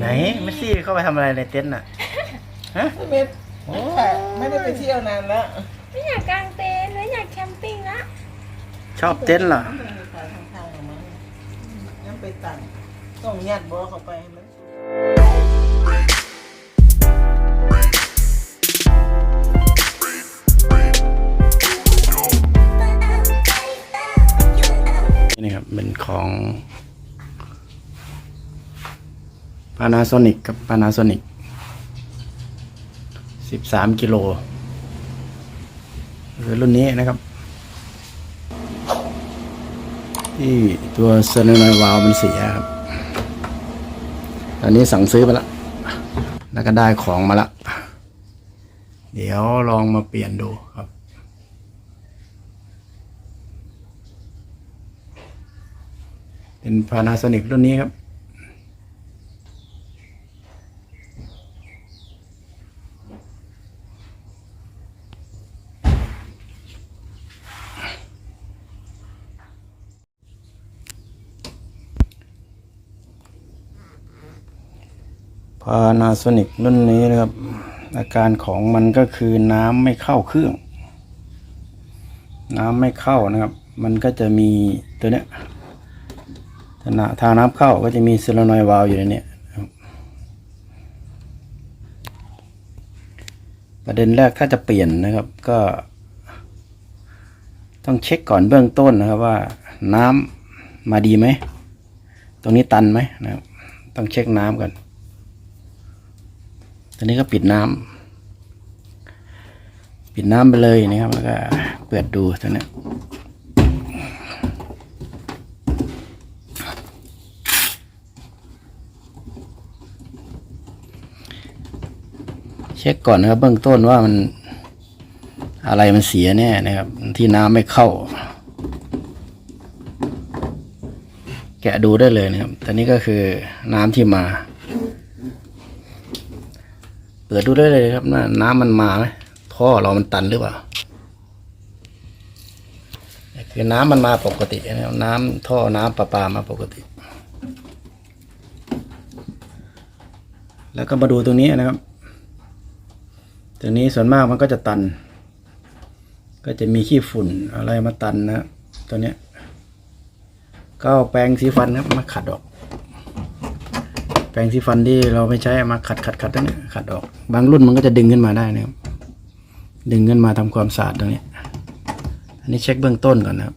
ไหนเมสซี่เข้าไปทำอะไรในเต็นท์น่ะฮะไม่ได้ไม่ได้ไปเที่ยวนานแล้วไม่อยากกางเต็นท์ไม่อยากแคมปิ้งละชอบเต็นท์เหรอขายทางทางมั้งยังไปตังต้องยัดบ่เข้าไปมันนี่ครับเป็นของ Panasonic กับ Panasonic 13 กิโลคือรุ่นนี้นะครับ ที่ตัวเซนนอยวาลมันเสียครับ ตอนนี้สั่งซื้อไปแล้วแล้วก็ได้ของมาละ เดี๋ยวลองมาเปลี่ยนดูครับเป็น Panasonic รุ่นนี้ครับ Panasonic รุ่นนี้นะครับ อาการของมันก็คือน้ำไม่เข้าเครื่อง น้ำไม่เข้านะครับ มันก็จะมีตัวเนี้ยทางทางน้ำเข้าก็จะมีเซลนอยวาลอยู่ในนี้ประเด็นแรกถ้าจะเปลี่ยนนะครับ ก็ ต้องเช็คก่อนเบื้องต้นนะครับว่าน้ำมาดีไหม ตรงนี้ตันไหมนะครับ ต้องเช็คน้ำก่อน ตอนนี้ก็ปิดน้ำปิดน้ำไปเลยนะครับ แล้วก็เปิดดูตัวนี้เช็คก่อนนะครับ เบื้องต้นว่ามันอะไรมันเสียแน่นะครับ ที่น้ำไม่เข้า แกะดูได้เลยนะครับตอนนี้ก็คือน้ำที่มา ปิดดูได้เลยครับน้ำมันมาไหมท่อเรามันตันหรือเปล่าคือน้ำมันมาปกตินะน้ำท่อน้ำประปามาปกติ แล้วก็มาดูตรงนี้นะครับตรงนี้ส่วนมากมันก็จะตัน ก็จะมีขี้ฝุ่นอะไรมาตันนะตัวเนี้ยก็เอาแปรงสีฟันครับมาขัดออก แปรงสีฟันที่เราไม่ใช้มาขัดขัดขัดตรงนี้ขัดออก บางรุ่นมันก็จะดึงขึ้นมาได้นะครับ ดึงขึ้นมาทำความสะอาดตรงนี้ อันนี้เช็คเบื้องต้นก่อนนะครับ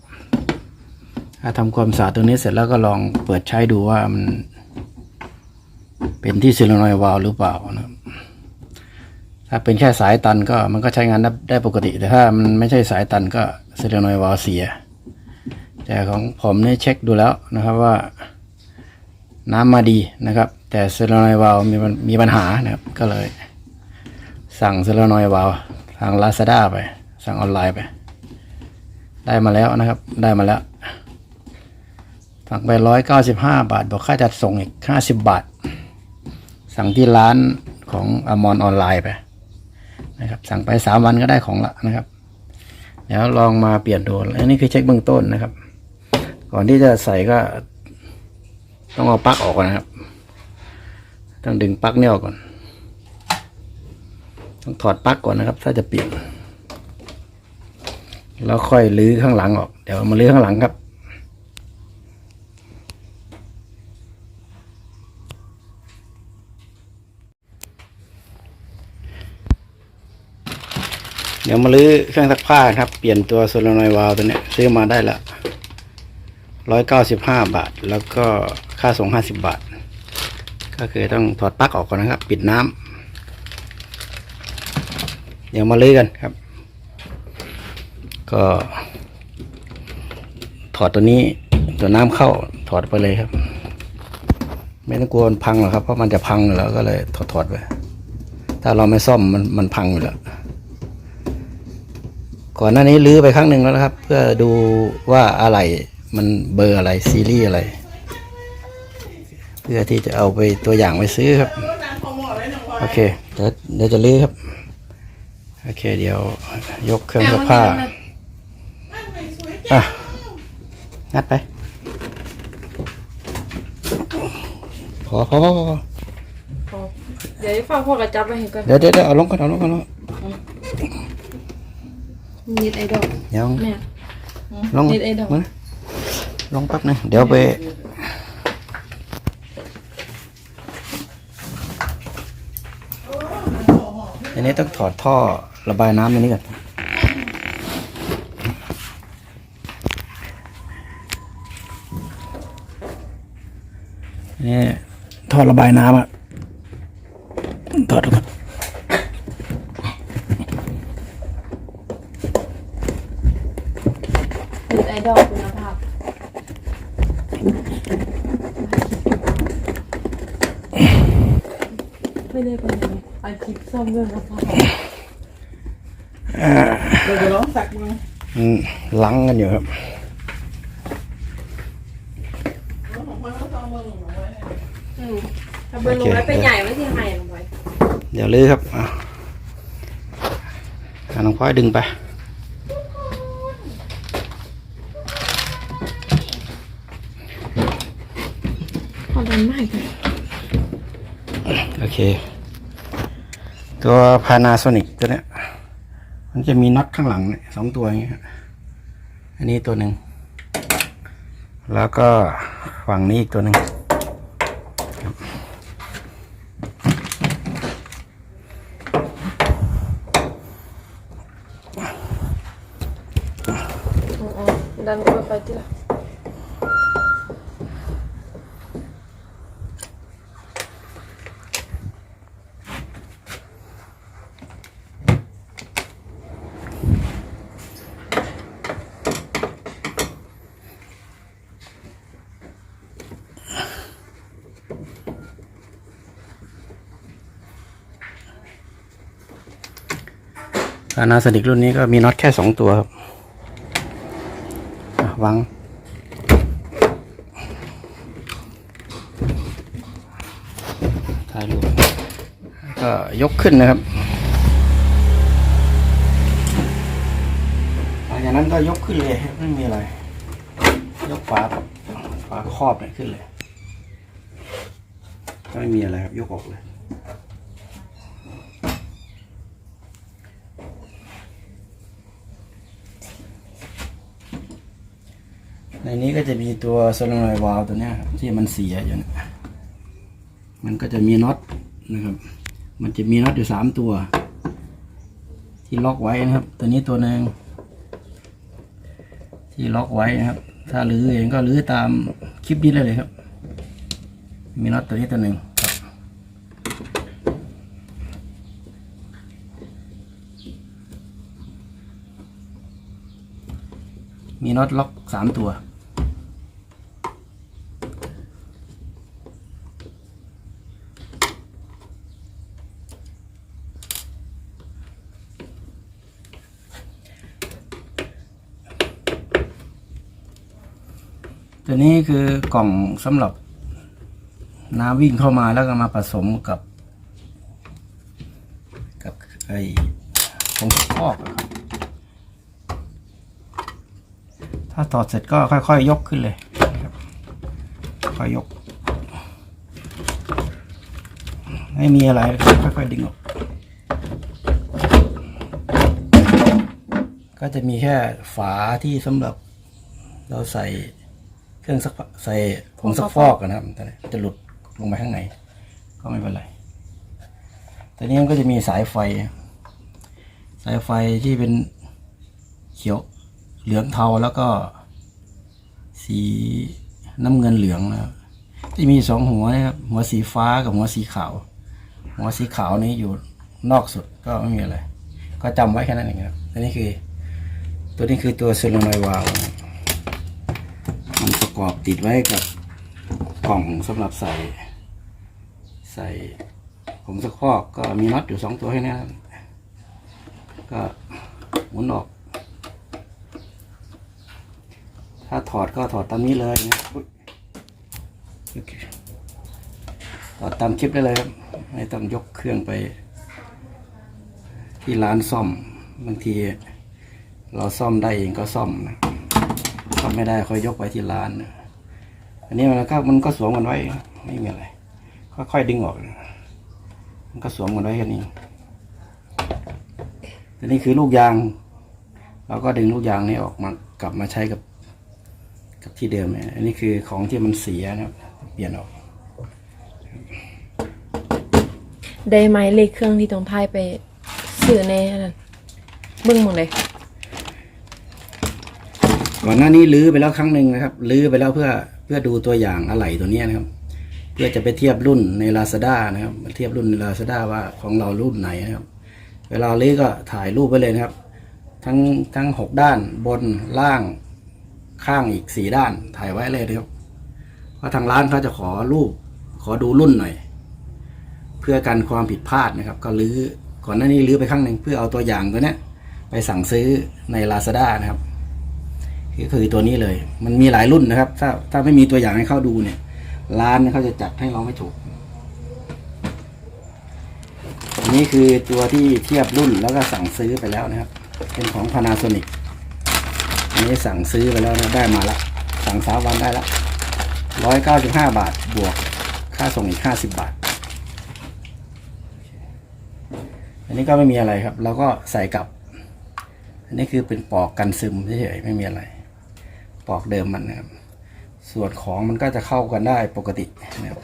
ถ้าทำความสะอาดตรงนี้เสร็จแล้วก็ลองเปิดใช้ดูว่ามัน เป็นที่ซิลโนอยวาลวหรือเปล่านะครับถ้าเป็นแค่สายตันก็มันก็ใช้งานได้ไดปกติ แต่ถ้ามันไม่ใช่สายตันก็เซเลนอยวาลเสีย แต่ของผมเนี่ยเช็คดูแล้วนะครับว่าน้ำมาดีนะครับ แต่เซเลนอยวาลมีมีปัญหานะครับ ก็เลย สั่งเซเลนอยวาลทาง Lazada ไป สั่งออนไลน์ไป ได้มาแล้วนะครับ ได้มาแล้ว สั่งไปร้อยเก้าสิบห้าบาท บอกค่าจัดส่งอีกห้าสิบบาท สั่งที่ร้านของอมอนออนไลน์ไปนะครับ สั่งไปสามวันก็ได้ของละนะครับเดี๋ยวลองมาเปลี่ยนดูอันนี้คือเช็คเบื้องต้นนะครับ ก่อนที่จะใส่ก็ต้องเอาปลั๊กออกนะครับ ต้องดึงปลั๊กเนี่ยออกก่อน ต้องถอดปลั๊กก่อนนะครับ ถ้าจะเปลี่ยนแล้วค่อยลื้อข้างหลังออก เดี๋ยวมาลื้อข้างหลังครับเดี๋ยวมาลื้อเครื่องซักผ้าครับ เปลี่ยนตัวโซลานอยวาลตัวนี้ซื้อมาได้ละร้อยเก้าสิบห้าบาท แล้วก็ค่าส่งห้าสิบบาท ก็คือต้องถอดปลั๊กออกก่อนนะครับ ปิดน้ำเดี๋ยวมาลื้อกันครับ ก็ถอดตัวนี้ตัวน้ำเข้าถอดไปเลยครับ ไม่ต้องกลัวมันพังหรอกครับเพราะมันจะพังอยู่แล้วก็เลยถอดถอดไปถ้าเราไม่ซ่อมมันมันพังอยู่แล้วก่อนหน้านี้ลื้อไปครั้งหนึ่งแล้วนะครับ เพื่อดูว่าอะไรมันเบอร์อะไรซีรีส์อะไร เพื่อที่จะเอาไปตัวอย่างไปซื้อครับ โอเคเดี๋ยวเดี๋ยวจะลื้อครับ โอเค เดี๋ยวยกเครื่องซักผ้าอะงัดไป พอพอพอพออเดี๋ยวฟังพ่อกระจับไปให้ก่อนเดี๋ยวเดี๋ยวเดี๋ยวเอาลงก่อนเอาลงก่อนเอาลงนิดไอดอลเดี๋ยวแม่ลงนิดไอดอลมาลงแป๊บนึงเดี๋ยวไป นี้ต้องถอดท่อระบายน้ำอันนี้ก่อนนี่ท่อระบายน้ำอะถอดก่อนนิดไอดอลคุณภาพไม่ได้เป็นยังไง อัดคลิปซ่อมเรื่องกระเพาะเดี๋ยวจะร้องสักมึงมันลังกันอยู่ครับของมันก็ต้องมึงเอาไว้อืมถ้าเบอร์ลงแล้วเป็นใหญ่ไม่ใช่ไฮลงไปเดี๋ยวลื้อครับอะอะน้องพลอยดึงไป พอดันมากเลยโอเค ตัวพานาโซนิกตัวเนี้ย มันจะมีน็อตข้างหลังสองตัวอย่างเงี้ยอันนี้ตัวหนึ่ง แล้วก็ฝั่งนี้อีกตัวหนึ่ง ดันเข้าไปที่ละ พา นาโซนิกรุ่นนี้ก็มีน็อตแค่สองตัวครับวางถ่ายรูปก็ยกขึ้นนะครับหลังจากนั้นก็ยกขึ้นเลยไม่มีอะไร ยกฝาฝาครอบเนี่ยขึ้นเลย ก็ไม่มีอะไรครับ ยกออกเลย ในนี้ก็จะมีตัวโซลนอยวาลตัวนี้ครับที่มันเสียอยู่นี่ยมันก็จะมีน็อตนะครับ มันจะมีน็อตอยู่สามตัว ที่ล็อกไว้นะครับ ตัวนี้ตัวหนึ่งที่ล็อกไว้นะครับ ถ้าลื้อเองก็ลื้อตามคลิปนี้เลยเลยครับ มีน็อตตัวนี้ตัวหนึ่งมีน็อตล็อกสามตัว ตัวนี้คือกล่องสำหรับน้ำวิ่งเข้ามาแล้วก็มาผสมกับ กับไอ้ผงซักฟอกถ้าถอดเสร็จก็ค่อยๆยกขึ้นเลยครับค่อยยก ไม่มีอะไรค่อยๆดึงออก ก็จะมีแค่ฝาที่สำหรับเราใส่ เครื่องซักใส่ผงซักฟอกอะนะครับแต่จะหลุดลงไปข้างในก็ไม่เป็นไรต่นี้มันก็จะมีสายไฟ สายไฟที่เป็นเขียวเหลืองเทาแล้วก็ สีน้ำเงินเหลืองนะครับที่มีสองหัวนะครับหัวสีฟ้ากับหัวสีขาว หัวสีขาวนี้อยู่นอกสุดก็ไม่มีอะไร ก็จำไว้แค่นั้นเองครับอันนี้คือ ตัวนี้คือตัวโซลนอยวาล นะครับมันประกอบติดไว้กับกล่องสำหรับใส่ ใส่ผงซักฟอกก็มีน็อตอยู่สองตัวให้นะครับก็หมุนออก ถ้าถอดก็ถอดตามนี้เลยนะถอดตามคลิปได้เลยครับ ไม่ต้องยกเครื่องไป ที่ร้านซ่อมบางที เราซ่อมได้เองก็ซ่อมนะ ซ่อมไม่ได้ค่อยยกไปที่ร้าน อันนี้มันก็มันก็สวมกันไว้ ไม่มีอะไร ค่อยๆดึงออก มันก็สวมกันไว้แค่นี้แต่นี่คือลูกยาง เราก็ดึงลูกยางนี้ออกมากลับมาใช้กับ กับที่เดิมอันนี้คือของที่มันเสียนะครับ เปลี่ยนออก ได้ไหมเลขเครื่องที่ตรงท้ายไปสื่อในอันนั้นเบิ่งหมดเลย ก่อนหน้านี้ลื้อไปแล้วครั้งหนึ่งนะครับลื้อไปแล้วเพื่อเพื่อดูตัวอย่างอะไหล่ตัวนี้นะครับ เพื่อจะไปเทียบรุ่นใน Lazada นะครับเทียบรุ่นใน Lazada ว่าของเรารุ่นไหนนะครับ เวลาลื้อก็ถ่ายรูปไว้เลยนะครับ ทั้งทั้งหกด้านบนล่างข้างอีกสี่ด้านถ่ายไว้เลยนะครับเพราะทางร้านเขาจะขอรูปขอดูรุ่นหน่อย เพื่อกันความผิดพลาดนะครับ ก็ลื้อก่อนหน้านี้ลื้อไปครั้งหนึ่งเพื่อเอาตัวอย่างตัวเนี้ยไปสั่งซื้อใน Lazada นะครับ ก็คือตัวนี้เลย มันมีหลายรุ่นนะครับ ถ้าถ้าไม่มีตัวอย่างให้เข้าดูเนี่ย ร้านเขาจะจัดให้เราไม่ถูกอันนี้คือตัวที่เทียบรุ่นแล้วก็สั่งซื้อไปแล้วนะครับ เป็นของ Panasonic อันนี้สั่งซื้อไปแล้วนะได้มาละ สั่งสาวันได้ละร้อยเก้าสิบห้าบาทบวกค่าส่งอีกห้าสิบบาท อันนี้ก็ไม่มีอะไรครับ เราก็ใส่กลับ อันนี้คือเป็นปอกกันซึมเฉยๆไม่มีอะไร ปอกเดิมมันนะครับส่วนของมันก็จะเข้ากันได้ปกตินะครับ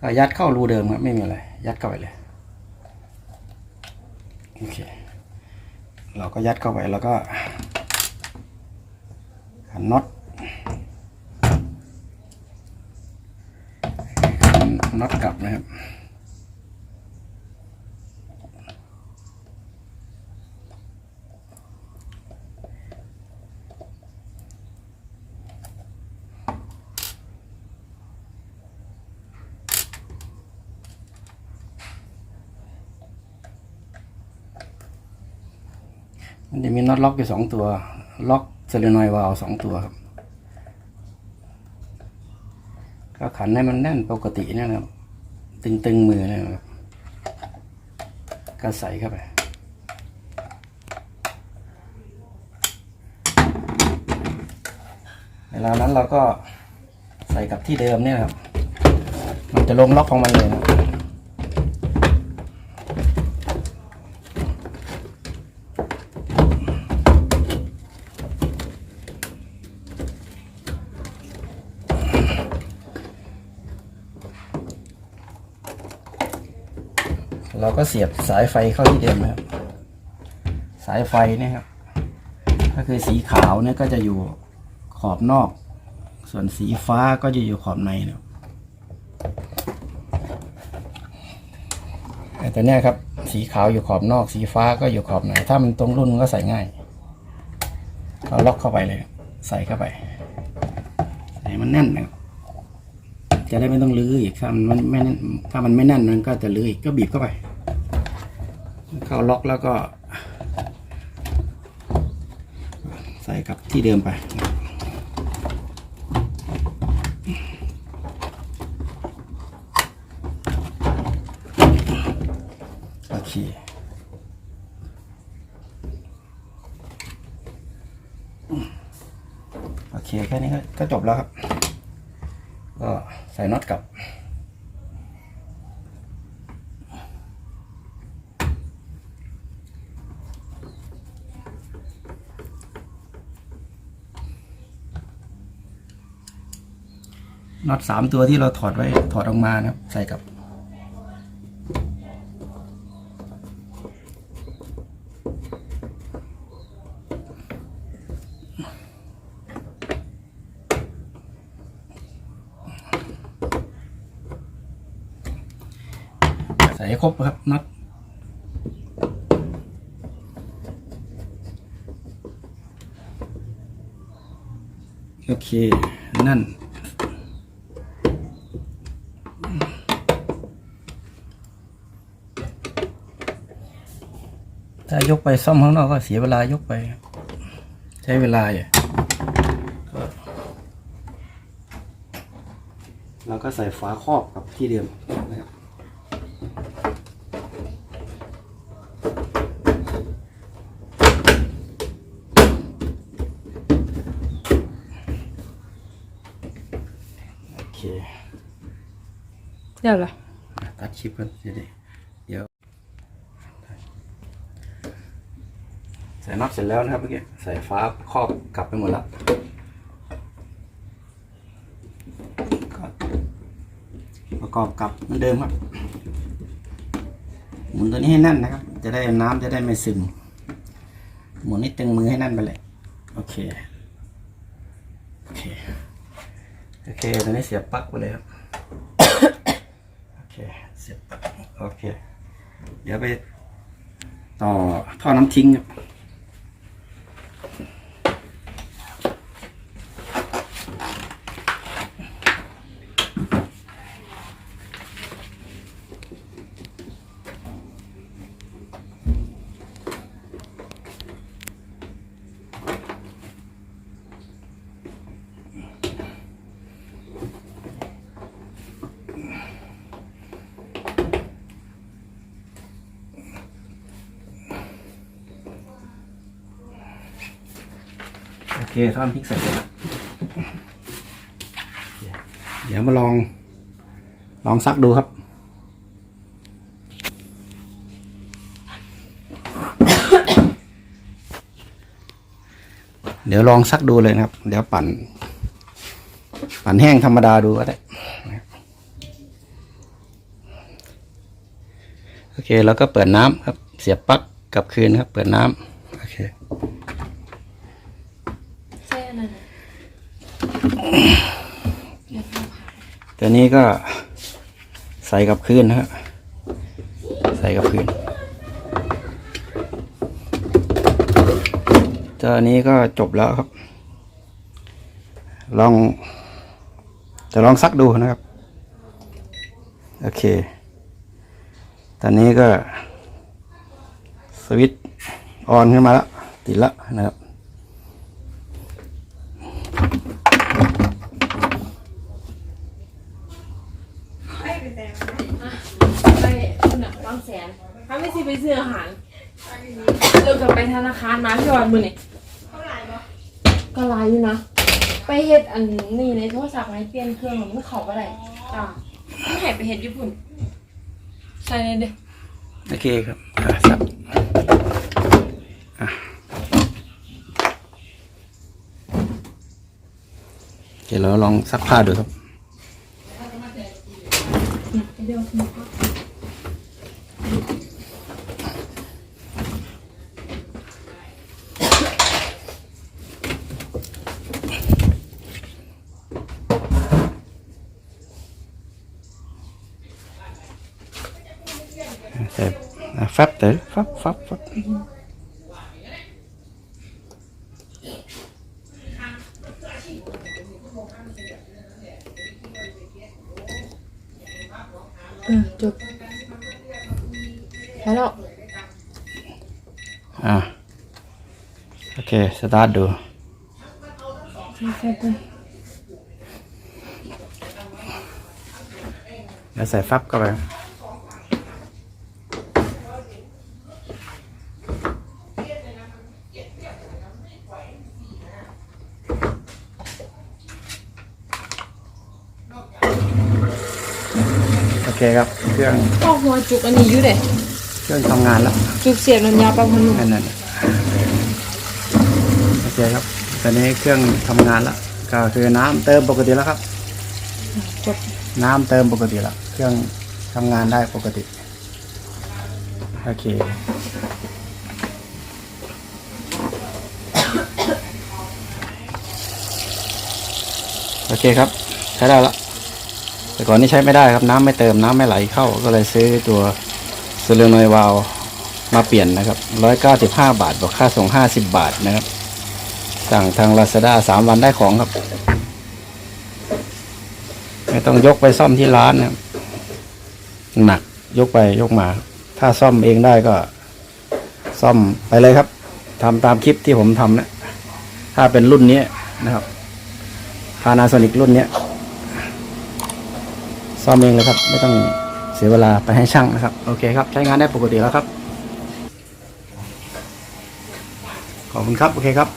ก็ยัดเข้ารูเดิมครับไม่มีอะไร ยัดเข้าไปเลยโอเคเราก็ยัดเข้าไปแล้วก็ขันน็อตน็อตกลับนะครับ มันจะมีน็อตล็อกอยู่สองตัว ล็อกเซเลนอยวาลสองตัวครับ ก็ขันให้มันแน่นปกตินี่นะครับ ตึงๆมือนี่ยนะครับ ก็ใส่เข้าไปเวลานั้นเราก็ใส่กับที่เดิมเนี่ยครับ มันจะลงล็อกของมันเลยนะครับ เรา ก็เสียบสายไฟเข้าที่เดิมครับ สายไฟเนี่ยครับ ก็คือสีขาวเนี่ยก็จะอยู่ขอบนอก ส่วนสีฟ้าก็จะอยู่ขอบในนะครับแต่เนี่ยครับ สีขาวอยู่ขอบนอก สีฟ้าก็อยู่ขอบใน ถ้ามันตรงรุ่นก็ใส่ง่าย เราล็อกเข้าไปเลย ใส่เข้าไป ใส่มันแน่นนะครับจะได้ไม่ต้องลื้ออีกถ้ามันไม่แน่นถ้ามันไม่แน่นมันก็จะลื้ออีกก็บีบเข้าไป เข้าล็อกแล้วก็ ใส่กลับที่เดิมไปโอเคโอเคแค่นี้ก็จบแล้วครับ ก็ใส่น็อตกลับ น็อตสามตัวที่เราถอดไว้ถอดออกมานะครับ ใส่กับใส่ให้ครบครับน็อตโอเคนั่น ยกไปซ่อมข้างนอกก็เสียเวลายกไป ใช้เวลาอะก็เราก็ใส่ฝาครอบกับที่เดิมนะครับโอเคเดี๋ยวเหรอตัดคลิปกันจะได้ ส่น็อตเสร็จแล้วนะครับเมื่อกี้ใส่ฟ้าครอบกลับไปหมดแล้วก็ประกอบกลับเหมือนเดิมครับหมุนตัวนี้ให้แน่นนะครับ จะได้น้ำจะได้ไม่ซึม หมุนให้ตึงมือให้แน่นไปเลยโอเคโอเคโอเคตอนนี้เสียบปลั๊กไปเลยครับโอเคเสียบปลั๊กโอเค เดี๋ยวไปต่อท่อน้ำทิ้งครับ ท่อนพริกเสร็จแล้วเดี๋ยวมาลอง ลองซักดูครับ เดี๋ยวลองซักดูเลยนะครับ เดี๋ยวปั่น ปั่นแห้งธรรมดาดูก็ได้โอเค แล้วก็เปิดน้ำครับ เสียบปลั๊กกลับคืนครับ เปิดน้ำโอเค นนั้นน่ะตัวนี้ก็ใส่กับคืนนะครับใส่กับคืนตัวนี้ก็จบแล้วครับ ลองจะลองซักดูนะครับ โอเค ตอนนี้ก็ สวิตช์ออนขึ้นมาแล้ว ติดแล้วนะครับ ไปคุณอะบางแสนถ้าไม่สิไปซื้ออาหาร เลิกกับไปธนาคารมาพี่วันมือนี่ก็หลายอยู่นะ ไปเฮ็ดอันนี้ในโทรศัพท์ไงเปลี่ยนเครื่องมันเขาก็ได้จ้าไม่ให้ไปเฮ็ดญี่ปุ่น ใส่เลยเด้อโอเคครับอะซักอะโอเคเราลองซักผ้าดูครับเดี๋ยวใส่อะฟับเต๋อฟับฟับฟับเออจบแล้ว อะโอเคสตาร์ทดูใส่ไปแล้วใส่ฟับเข้าไป โอเคครับ เครื่องข้อหัวจุกอันนี้อยู่เด้เครื่องทำงานแล้วจุกเสียบน้ำยาปลาพนุ่มนั่นนั่นโอเคครับตอนนี้เครื่องทำงานแล้วก็คือน้ำเติมปกติแล้วครับจบน้ำเติมปกติแล้วเครื่องทำงานได้ปกติโอเค เคครับ ใช้ได้ละแต่ก่อนนี้ใช้ไม่ได้ครับน้ำไม่เติมน้ำไม่ไหลเข้าก็เลยซื้อตัวซเลนอยวาลมาเปลี่ยนนะครับร้อยเก้าสิบห้าบาทบวกค่าส่งห้าสิบบาทนะครับสั่งทางลาซาด้าสามวันได้ของครับ ไม่ต้องยกไปซ่อมที่ร้านนะหนักยกไปยกมา ถ้าซ่อมเองได้ก็ ซ่อมไปเลยครับทำตามคลิปที่ผมทำนะ ถ้าเป็นรุ่นนี้นะครับ พานาโซนิกรุ่นเนี้ยซ่อมเองเลยครับ ไม่ต้องเสียเวลาไปให้ช่างนะครับ โอเคครับ ใช้งานได้ปกติแล้วครับ ขอบคุณครับ โอเคครับ